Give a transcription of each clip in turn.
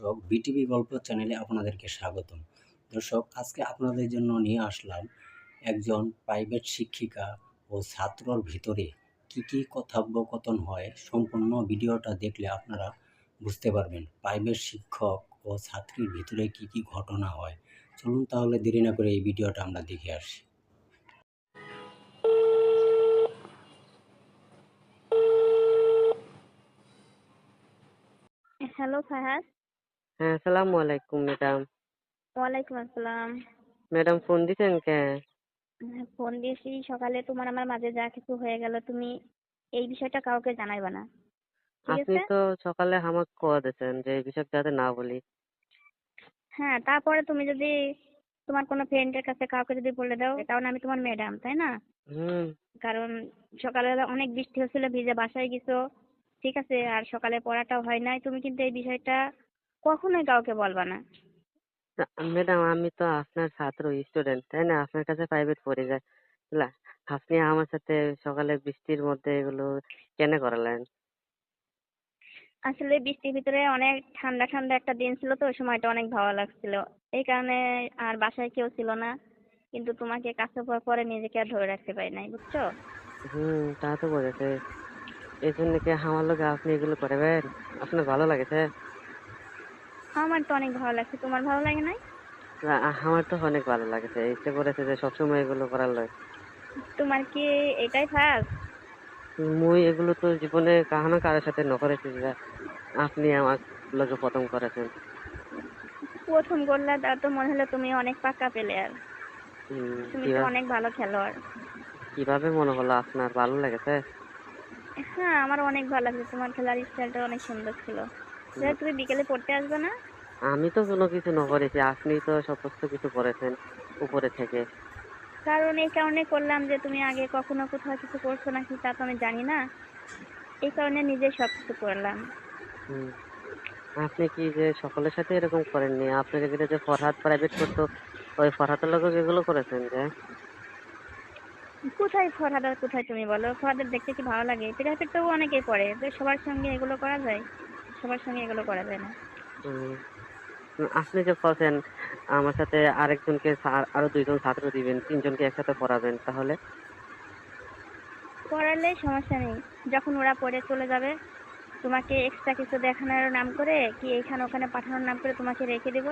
দর্শক, বিটিভি গল্প চ্যানেলে আপনাদেরকে স্বাগতম। দর্শক, আজকে আপনাদের জন্য নিয়ে আসলাম একজন প্রাইভেট শিক্ষিকা ও ছাত্রর ভিতরে কি কি কথোপকথন হয় সম্পূর্ণ ভিডিওটা দেখলে আপনারা বুঝতে পারবেন। প্রাইভেট শিক্ষক ও ছাত্রীর ভিতরে কি কি ঘটনা হয়। চলুন তাহলে দেরি না করে এই ভিডিওটা আমরা দেখে আসি। হ্যালো ফাহাদ হ্যাঁ আসসালামু আলাইকুম ম্যাডাম। ওয়ালাইকুম আসসালাম। ম্যাডাম ফোন দিছেন কে? হ্যাঁ, ফোন দিয়েছি। সকালে তোমার আমার মাঝে যা কিছু হয়ে গেল তুমি এই বিষয়টা কাউকে জানাইবা না। আপনি তো সকালে আমাক কয়া দিয়েছেন যে এই বিষয়ে যাতে না বলি। হ্যাঁ তারপরে তুমি যদি তোমার কোনো ফ্রেন্ডের কাছে কাউকে যদি বলে দাও কারণ আমি তোমার ম্যাডাম তাই না? হুম। কারণ সকালবেলা অনেক বৃষ্টি হচ্ছিল ভিজে বাসায় গেছো। ঠিক আছে আর সকালে পড়াটাও হয় নাই। তুমি কিন্তু এই বিষয়টা কখনোই কাউকে বলবা না। ম্যাডাম আমি তো আপনার ছাত্র স্টুডেন্ট তাই না? আপনার কাছে প্রাইভেট পড়ে যায়। লা, আপনি আমার সাথে সকালে বৃষ্টির মধ্যে এগুলো কেন করালেন? আসলে বৃষ্টির ভিতরে অনেক ঠান্ডা ঠান্ডা একটা দিন ছিল তো ওই সময়টা অনেক ভালো লাগছিল। এই কারণে আর বাসায় কেউ ছিল না। কিন্তু তোমাকে কাছে পাওয়ার পরে নিজেকে আর ধরে রাখতে পারি নাই বুঝছ? হুম তা তো বোঝাচ্ছে এই জন্য কি আমার লোকে আপনি এগুলো করবেন? আপনার ভালো লাগেছে? আমার তো অনেক ভালো লাগছে। তোমার ভালো লাগে নাই? না, আমার তো অনেক ভালো লাগেছে। ইচ্ছে করেছে যে সবসময় এগুলো করার লয়। তোমার কি এটাই ফার্স্ট মুই এগুলো তো জীবনে কাহানো কারোর সাথে নকরেছি যে আপনি আমার লগে প্রথম করেছেন। প্রথম গোল্লা তা তো মনে হলো তুমি অনেক পাকা প্লেয়ার তুমি তো অনেক ভালো খেলোয়াড়। কীভাবে মনে হলো আপনার ভালো লেগেছে? হ্যাঁ আমার অনেক ভালো লাগছে। তোমার খেলার স্টাইলটা অনেক সুন্দর ছিল। হোক, তুমি বিকেলে পড়তে আসবে না? আমি তো কোনো কিছু নকরেছি আপনি তো সমস্ত কিছু করেছেন উপরে থেকে। কারণ এই কারণে করলাম যে তুমি আগে কখনো কোথাও কিছু করছ নাকি তা তো আমি জানি না। এই কারণে নিজে সব কিছু করলাম আপনি কি যে সকলের সাথে এরকম করেননি? আপনাকে যেটা যে ফরহাদ প্রাইভেট করতো ওই ফরহাদের লোক এগুলো করেছেন যে? কোথায় ফরহাদ আর কোথায় তুমি বলো? ফরহাদের দেখতে কি ভালো লাগে? প্রাইভেট তো অনেকেই পড়ে তো সবার সঙ্গে এগুলো করা যায়? সবার সঙ্গে এগুলো করা যায় না। আপনি যে বলছেন আমার সাথে আরেকজনকে আরও দুইজন ছাত্র দিবেন তিনজনকে একসাথে পড়াবেন তাহলে? পড়ালে সমস্যা নেই। যখন ওরা পড়ে চলে যাবে তোমাকে এক্সট্রা কিছু দেখানোর নাম করে কি এখানে ওখানে পাঠানোর নাম করে তোমাকে রেখে দিব।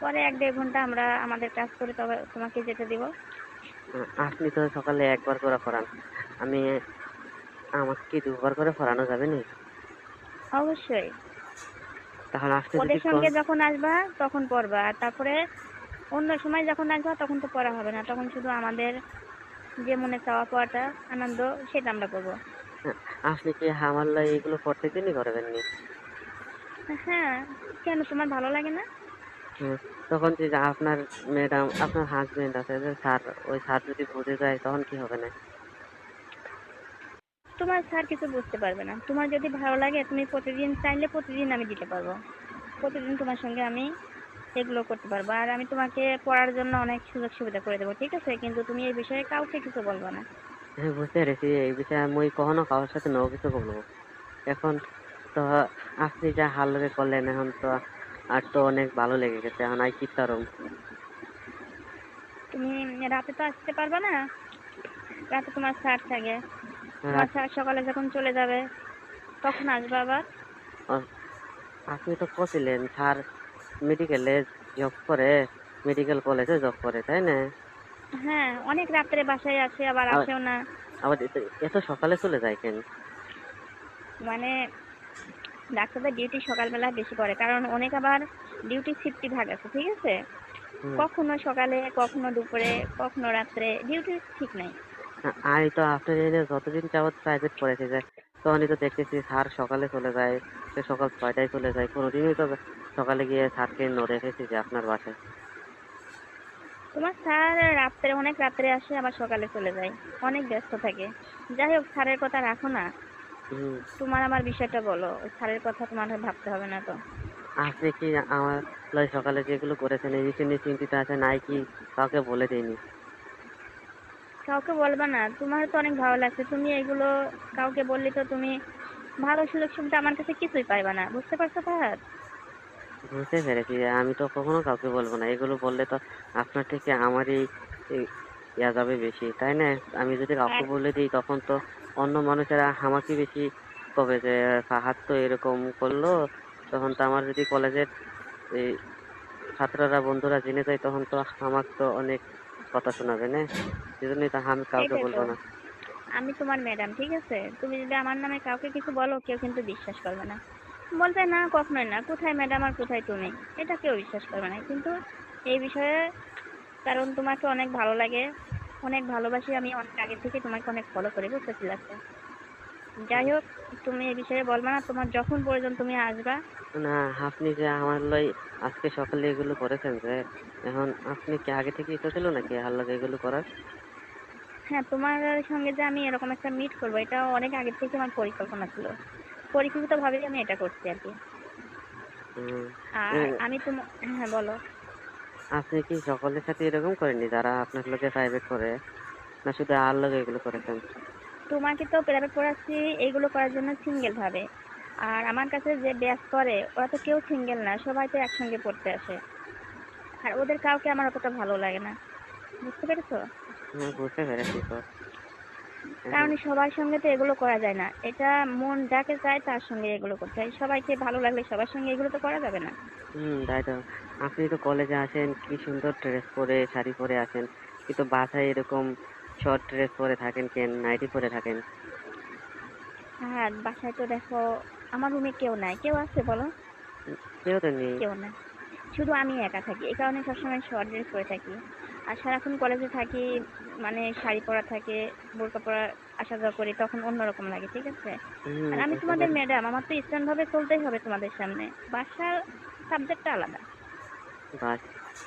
পরে এক দেড় ঘণ্টা আমরা আমাদের কাজ করে তবে তোমাকে যেতে দিব। আপনি তো সকালে একবার করে পড়ান। আমি আমাকে কি দুবার করে পড়ানো যাবে না অবশ্যই। তাহলে আপনি যদি ওদের সঙ্গে যখন আসবা তখন পড়বা। আর তারপরে অন্য সময় যখন আসবা তখন তো পড়া হবে না। তখন শুধু আমাদের যে মনে চাওয়া পাওয়াটা আনন্দ সেটা আমরা করব আপনি কি আমার লাই এগুলো প্রত্যেক দিনই করবেন নি হ্যাঁ কেন? তোমার ভালো লাগে না? তখন যে আপনার ম্যাডাম আপনার হাজবেন্ড আছে স্যার ওই স্যার যদি বুঝে যায় তখন কি হবে না? তোমার স্যার কিছু বুঝতে পারবে না। তোমার যদি ভালো লাগে তুমি প্রতিদিন চাইলে প্রতিদিন আমি দিতে পারব। প্রতিদিন তোমার সঙ্গে আমি এগুলো করতে পারব। আর আমি তোমাকে পড়ার জন্য অনেক সুযোগ সুবিধা করে দেবো ঠিক আছে? কিন্তু তুমি এই বিষয়ে কাউকে কিছু বলব না। হ্যাঁ বুঝতে পেরেছি। এই বিষয়ে আমি কখনো কারোর সাথে নও কিছু বলব। এখন তো আপনি যা হাল লগে করলেন এখন তো আর তো অনেক ভালো লেগে গেছে। এখন আই কি তারম তুমি রাতে তো আসতে পারবে না। রাতে তোমার স্যার থাকে। সকালে যখন চলে যাবে তখন আসবে আবার? আপনি তো কছিলেন স্যার মেডিকেলে জব করে মেডিকেল কলেজে জব করে তাই না? হ্যাঁ অনেক রাত্রে বাসায় আসে আবার আসেও না। আবার এত- সকালে চলে যায় কেন? মানে ডাক্তারদের ডিউটি সকালবেলা বেশি করে কারণ অনেক আবার ডিউটি শিফটি ভাগ আছে ঠিক আছে? কখনো সকালে কখনো দুপুরে কখনো রাত্রে ডিউটি ঠিক নাই। আমি তো আপনার এখানে যতদিন যাবত প্রাইভেট পড়েছি যে তখনই তো দেখতেছি স্যার সকালে চলে যায় সে সকাল ছয়টায় চলে যায় কোনোদিনই তো সকালে গিয়ে স্যারকে ন রেখেছি যে আপনার বাসায়। তোমার স্যার রাত্রে অনেক রাত্রে আসে আবার সকালে চলে যায় অনেক ব্যস্ত থাকে। যাই হোক স্যারের কথা রাখো না। তোমার আমার বিষয়টা বলো স্যারের কথা তোমার ভাবতে হবে না তো। আপনি কি আমার সকালে যেগুলো করেছেন এই বিষয় নিয়ে চিন্তিত আছে নাই কি কাউকে বলে দিইনি? কাউকে বলবা না তোমার তো অনেক ভালো লাগছে তুমি এগুলো কাউকে বললে তো তুমি ভালো সুযোগ সুবিধা আমার কাছে কিছুই পাইবা না বুঝতে পারছ ফাহাদ বুঝতে পেরেছি। আমি তো কখনো কাউকে বলব না। এগুলো বললে তো আপনার থেকে আমারই ইয়া যাবে বেশি, তাই না? আমি যদি কাউকে বলে দিই তখন তো অন্য মানুষেরা আমাকে বেশি কবে যে ফাহাদ তো এরকম করল, তখন তো আমার যদি কলেজের এই ছাত্ররা বন্ধুরা জেনে যায় তখন তো আমার তো অনেক কথা শোনাবে না? সেজন্যই তো আমি কাউকে বলব না। আমি তোমার ম্যাডাম, ঠিক আছে? তুমি যদি আমার নামে কাউকে কিছু বলো কেউ কিন্তু বিশ্বাস করবে না। বলবে না কখনোই না। কোথায় ম্যাডাম আর কোথায় তুমি? এটা কেউ বিশ্বাস করবে না। কিন্তু এই বিষয়ে কারণ তোমাকে অনেক ভালো লাগে, অনেক ভালোবাসি আমি অনেক আগে থেকে তোমাকে অনেক ফলো করি বুঝতে ক্লাসে। যাই হোক তুমি এই বিষয়ে বলবা না তোমার যখন প্রয়োজন তুমি আসবা। না আপনি যে আমার লাই আজকে সকালে এগুলো করেছেন যে এখন আপনি কি আগে থেকে ইচ্ছা ছিল নাকি লগে এগুলো করার? হ্যাঁ তোমার সঙ্গে যে আমি এরকম একটা মিট করব এটা অনেক আগে থেকে আমার পরিকল্পনা ছিল। পরিকল্পিতভাবেই আমি এটা করছি আর কি। আর আমি তোমা হ্যাঁ বলো। আপনি কি সকলের সাথে এরকম করেননি যারা আপনার লগে প্রাইভেট করে? না শুধু আর এগুলো করেছেন? তোমাকে তো প্রাইভেট পড়াচ্ছি এইগুলো করার জন্য সিঙ্গেল ভাবে। আর আমার কাছে যে ব্যাচ করে ওরা তো কেউ সিঙ্গেল না, সবাই তো একসঙ্গে পড়তে আসে। আর ওদের কাউকে আমার অতটা ভালো লাগে না। বুঝতে পেরেছ? বুঝতে পেরেছি তো। কারণ সবার সঙ্গে তো এগুলো করা যায় না। এটা মন যাকে চায় তার সঙ্গে এগুলো করতে হয়। সবাইকে ভালো লাগলে সবার সঙ্গে এগুলো তো করা যাবে না। হুম, তাই তো। আপনি তো কলেজে আসেন কি সুন্দর ড্রেস পরে শাড়ি পরে আসেন। কিন্তু বাসায় এরকম শর্ট ড্রেস পরে থাকেন কেন? নাইটি পরে থাকেন। হ্যাঁ বাসায় তো দেখো আমার রুমে কেউ নাই। কেউ আছে বলো? কেউ তো নেই। কেউ নাই। শুধু আমি একা থাকি। এই কারণে সবসময় শর্ট ড্রেস পরে থাকি। আর সারাক্ষণ কলেজে থাকি মানে শাড়ি পরা থাকে, বোরকা পরা আসা যাওয়া করি তখন অন্যরকম লাগে, ঠিক আছে? আর আমি তোমাদের ম্যাডাম, আমার তো স্ট্যান্ড ভাবে চলতেই হবে তোমাদের সামনে। বাসার সাবজেক্টটা আলাদা। বাস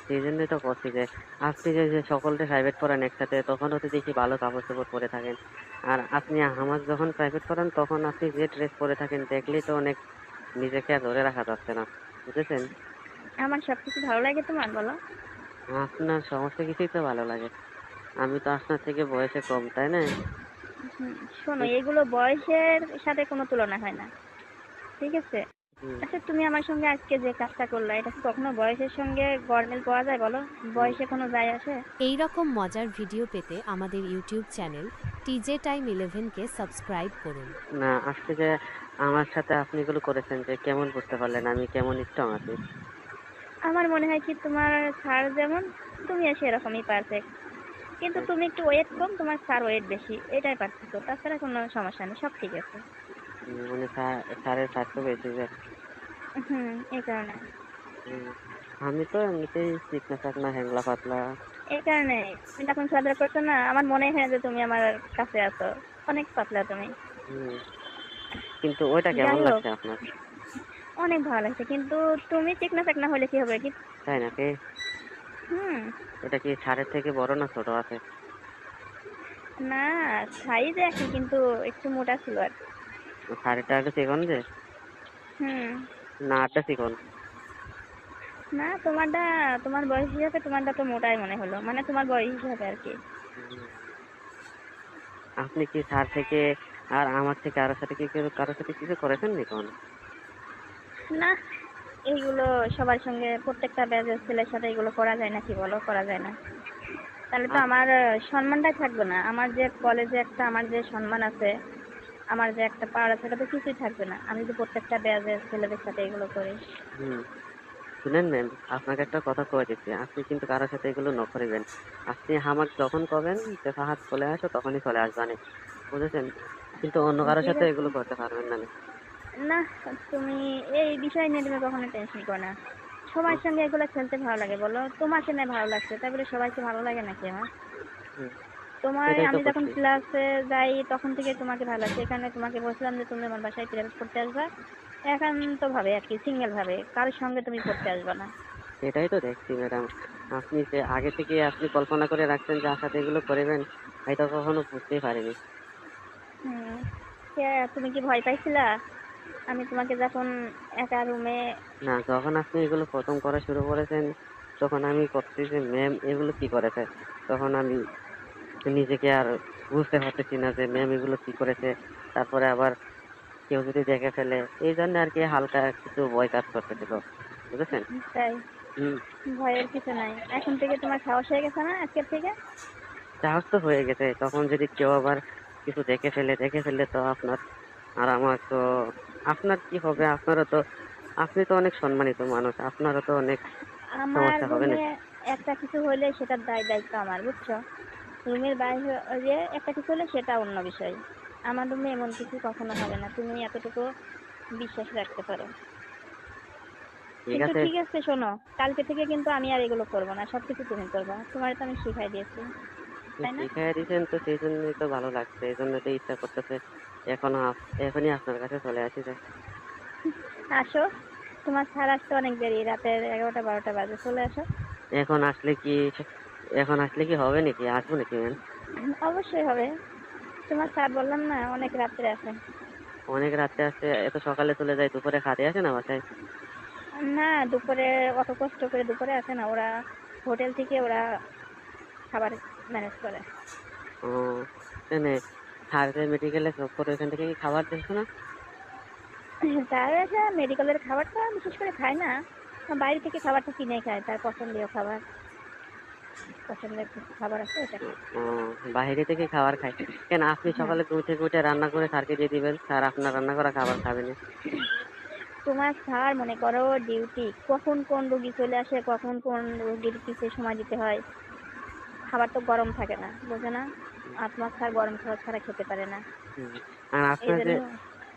সেইজন্যই তো করছি যে আপনি যে, যে সকলকে প্রাইভেট পড়ান একসাথে তখনও তো দেখি ভালো কাপড়-চোপড় পরে থাকেন। আর আপনি আমাকে যখন প্রাইভেট পড়ান তখন আপনি যে ড্রেস পরে থাকেন দেখলেই তো অনেক নিজেকে আর ধরে রাখা যাচ্ছে না। বুঝেছেন? আমার সবকিছু ভালো লাগে তোমার বলো? আপনার সমস্ত কিছুই তো ভালো লাগে। আমি তো আপনার থেকে বয়সে কম, তাই না? শোনো এগুলো বয়সের সাথে কোনো তুলনা হয় না। ঠিক আছে? আচ্ছা তুমি আমার সঙ্গে আজকে যে কাজটা করলা এটা কি কখনো বয়সের সঙ্গে গরমিল পাওয়া যায় বলো? বয়সে কোনো যায় আসে? এই রকম মজার ভিডিও পেতে আমাদের ইউটিউব চ্যানেল টিজে টাইম ইলেভেনকে সাবস্ক্রাইব করুন না আজকে যে আমার সাথে আপনি এগুলো করেছেন যে কেমন বুঝতে পারলেন আমি কেমন স্ট্রং আছি? আমার মনে হয় কি তোমার স্যার যেমন তুমিও সেরকমই পারফেক্ট। কিন্তু তুমি একটু ওয়েট কম তোমার স্যার ওয়েট বেশি। এটাই পার্থক্য। তাছাড়া কোনো সমস্যা নেই। সব ঠিক আছে। মানে স্যার স্যারের স্বাস্থ্য বেশি যে হুম, এই কারণে। আমি তো এমনিতেই চিকনা চাকনা হ্যাংলা পাতলা। এই কারণে তুমি যখন খেলাধুলা করছ না আমার মনে হয় যে তুমি আমার কাছে আছো। অনেক পাতলা তুমি। হুম, কিন্তু ওইটা কেমন লাগছে আপনার? অনেক ভালো লাগছে। কিন্তু তুমি চিকনা চাকনা হলে কি হবে কি? তাই নাকি? হুম, ওটা কি স্যারের থেকে বড় না ছোট আছে? না সাইজ একই কিন্তু একটু মোটা ছিল আর। স্যারেরটা একটু চিকন যে? হুম, না আরটা চিকন? না তোমারটা তোমার বয়স হিসাবে তোমারটা তো মোটাই মনে হলো। মানে তোমার বয়স হিসাবে আর কি। আপনি কি স্যার থেকে আর আমার থেকে কারোর সাথে কি কেউ কারোর সাথে কিছু করেছেন নি কখনো? না এইগুলো সবার সঙ্গে প্রত্যেকটা ব্যাচের ছেলের সাথে এগুলো করা যায় নাকি বলো? করা যায় না। তাহলে তো আমার সম্মানটাই থাকবে না। আমার যে কলেজে একটা আমার যে সম্মান আছে, আমার যে একটা পাওয়ার আছে এটা তো কিছুই থাকবে না। আমি যদি প্রত্যেকটা ব্যাচের ছেলেদের সাথে এগুলো করি। হুম। শুনেন ম্যাম আপনাকে একটা কথা কয়ে দিচ্ছি আপনি কিন্তু কারোর সাথে এগুলো নকরিবেন আপনি আমাকে যখন কবেন যে ফাহাদ চলে আসো তখনই চলে আসবানে বুঝেছেন কিন্তু অন্য কারোর সাথে এগুলো করতে পারবেন না না তুমি এই বিষয় নিয়ে তুমি কখনো টেনশন করো না। সবার সঙ্গে এগুলো খেলতে ভালো লাগে বলো? তোমাকে না ভালো লাগছে তাই বলে সবাইকে ভালো লাগে নাকি আমার? তোমার আমি যখন ক্লাসে যাই তখন থেকে তোমাকে ভালো লাগছে। এখানে তোমাকে বলছিলাম যে তুমি আমার বাসায় প্রাইভেট পড়তে আসবা। একান্ত ভাবে আর কি সিঙ্গেল ভাবে। কারোর সঙ্গে তুমি পড়তে আসবা না। এটাই তো দেখছি ম্যাডাম আপনি যে আগে থেকে আপনি কল্পনা করে রাখছেন যে সাথে এগুলো করবেন এটা কখনো বুঝতেই পারিনি হুম। কে তুমি কি ভয় পাইছিলা? আমি তোমাকে যখন একা রুমে না যখন আপনি এগুলো প্রথম করা শুরু করেছেন তখন আমি করছি যে ম্যাম এগুলো কি করেছে তখন আমি নিজেকে আর বুঝতে পারতেছি না যে ম্যাম এগুলো কি করেছে। তারপরে আবার কেউ যদি দেখে ফেলে এই জন্য আর কি হালকা কিছু ভয় কাজ করতেছিল বুঝেছেন? তাই? ভয়ের কিছু নাই। এখন থেকে তোমার সাহস হয়ে গেছে না আজকের থেকে? সাহস তো হয়ে গেছে। তখন যদি কেউ আবার কিছু দেখে ফেলে দেখে ফেলে তো আপনার আর আমার তো আপনার কি হবে? আপনারও তো আপনি তো অনেক সম্মানিত মানুষ। আপনারও তো অনেক সমস্যা হবে না? একটা কিছু হলে সেটার দায় দায়িত্ব আমার বুঝছ? রুমের বাইরে একটা কিছু হলে সেটা অন্য বিষয়। আমার রুমে এমন কিছু কখনো হবে না। তুমি এতটুকু বিশ্বাস রাখতে পারো। কিন্তু ঠিক আছে শোনো। কালকে থেকে কিন্তু আমি আর এগুলো করব না। সব কিছু তুমি করবা। তোমার তো আমি শিখাই দিয়েছি। তাই না? শিখাই দিয়েছেন তো সেই জন্যই তো ভালো লাগছে। এই জন্য তো ইচ্ছা করতেছে এখন এখনই আপনার কাছে চলে আসি আসো। তোমার স্যার আসতে অনেক দেরি। রাতের এগারোটা বারোটা বাজে। চলে আসো। এখন আসলে কি এখন আসলে কি হবে নাকি? আসব নাকি ম্যাম? অবশ্যই হবে। তোমার স্যার বললাম না অনেক রাত্রে আসে অনেক রাত্রে আসতে এত সকালে চলে যায় দুপুরে খাতে আসে না বাসায়? না দুপুরে অত কষ্ট করে দুপুরে আসে না। ওরা হোটেল থেকে ওরা খাবার ম্যানেজ করে। ও এখানে সার্ভে মেডিকেলে করে ওখান থেকে কি খাবার দিয়েছ না তার মেডিকেলের খাবারটা বিশেষ করে খায় না। বাইরে থেকে খাবারটা কিনে খায় তার পছন্দীয় খাবার। পছন্দের খাবার আছে খায়। বাইরে থেকে খাবার খায় কেন আপনি সকালে ঘুম থেকে উঠে রান্না করে স্যারকে দিয়ে দিবেন স্যার আপনার রান্না করা খাবার খাবেন তোমার স্যার মনে করো ডিউটি কখন কোন রুগী চলে আসে কখন কোন রুগীর কিসে সময় দিতে হয়? খাবার তো গরম থাকে না বোঝে না? আর তোমার স্যার গরম খাবার ছাড়া খেতে পারে না। আর আপনার যে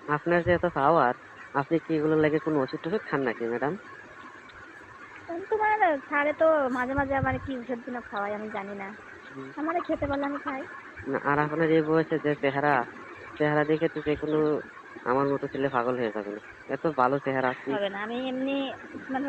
আপনার যে এত পাওয়ার আপনি কি এগুলো লাগে কোনো ওষুধ টষুধ খান নাকি ম্যাডাম তোমার স্যারে তো মাঝে মাঝে আমার কি ওষুধ দিনও খাওয়াই আমি জানি না। আমার খেতে পারলে আমি খাই। না আর আপনার এই বয়সে যে চেহারা চেহারা দেখে তো যে কোনো আমার মতো ছেলে পাগল হয়ে যাবে। এত ভালো চেহারা হবে না আমি এমনি মানে